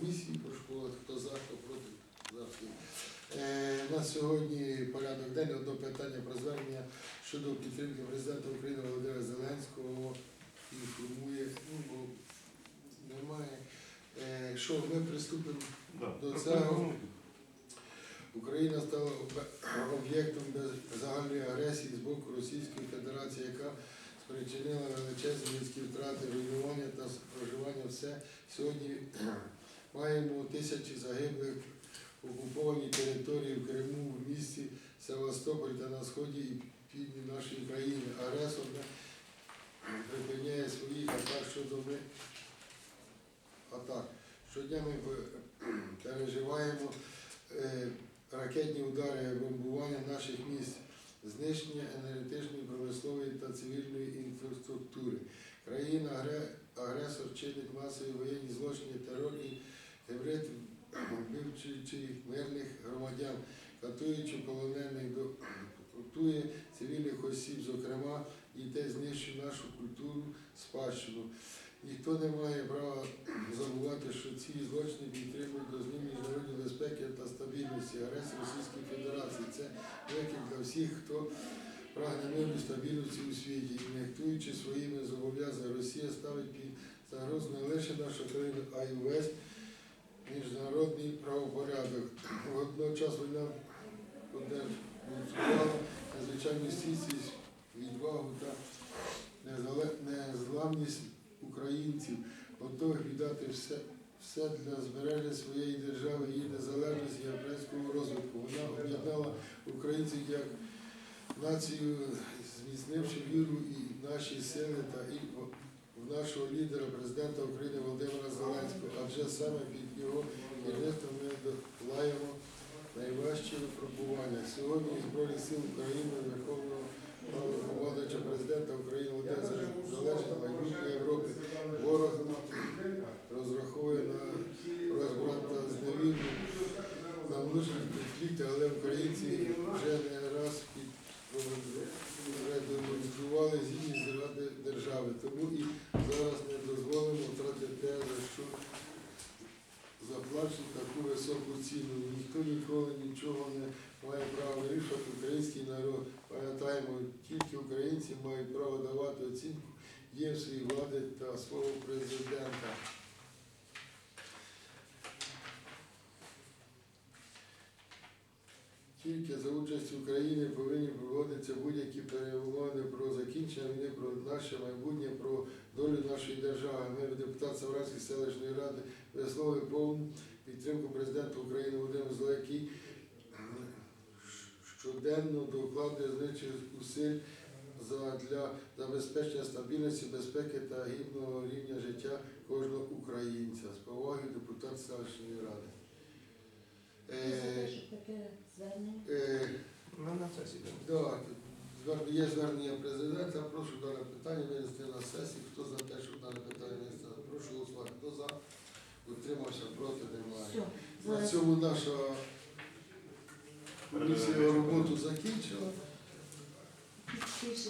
комісії по школах. Хто за, хто проти, за всі. Е, у нас сьогодні порядок денний одне питання про звернення щодо підтримки президента України Володимира Зеленського. Інформує, ну, бо немає. Е, що ми приступимо Да. До цього Україна стала об'єктом загальної агресії з боку Російської Федерації, яка спричинила величезні людські втрати, руйнування та проживання все. Сьогодні маємо тисячі загиблих окупованій території в Криму, в місті Севастополь та на сході і півдні нашої країни. Агресор припиняє своїх атак щодо ми атак. Щодня ми е, переживаємо е, ракетні удари, бомбування наших міст, знищення енергетичної, промислової та цивільної інфраструктури. Країна-агресор чинить масові воєнні злочини, терор вбивчуючи мирних громадян, катуючи полонених, до- цивільних осіб, зокрема, дітей знищує нашу культуру, спадщину. Ніхто не має права забувати, що ці злочини підтримують до змін міжнародної безпеки та стабільності агресії Російської Федерації. Це виклик для всіх, хто прагне миру стабільності у світі. І нехтуючи своїми зобов'язаннями, Росія ставить під загрозу не лише нашу країну, а й увесь міжнародний правопорядок. Водночас війна продемонструвала надзвичайну стійкість, відвагу та незламність українців, готових віддати все, все для збереження своєї держави, її незалежності і європейського розвитку. Вона об'єднала українців як націю, зміцнивши віру і наші сили та і нашого лідера, президента України Володимира Зеленського, адже саме під його керівництвом ми долаємо найважчі випробування. Сьогодні Збройні сил України Верховного головноча президента України Володимира Зеленського майбутнє Європи. Ворог розраховує на розбрат та зневіру на внутрішні конфлікти, але українці вже не раз під продемонстрували згідність заради держави. Тому і зараз не дозволимо втратити те, за що заплачено таку високу ціну. Ніхто ніколи нічого не має права вирішувати український народ. Пам'ятаємо, тільки українці мають право давати оцінку Є своїй влади та свого президента. Тільки за участі України повинні проводитися будь-які перемовини про закінчення війни, про наше майбутнє, про долю нашої держави. Ми, депутат Савранської селищної ради, висловили повну підтримку президента України Володимира Зеленського, щоденно докладує значних зусиль за- для забезпечення стабільності, безпеки та гідного рівня життя кожного українця. З повагою депутат селищної ради. Е, е, Ми на сесії йдемо. Да, звер- є звернення президента. Прошу дане питання винести на сесію. Хто за те, щоб дане питання винести? Прошу голосувати. Хто за? Утримався, проти немає. Все. На цьому наша комісія роботу закінчила. більше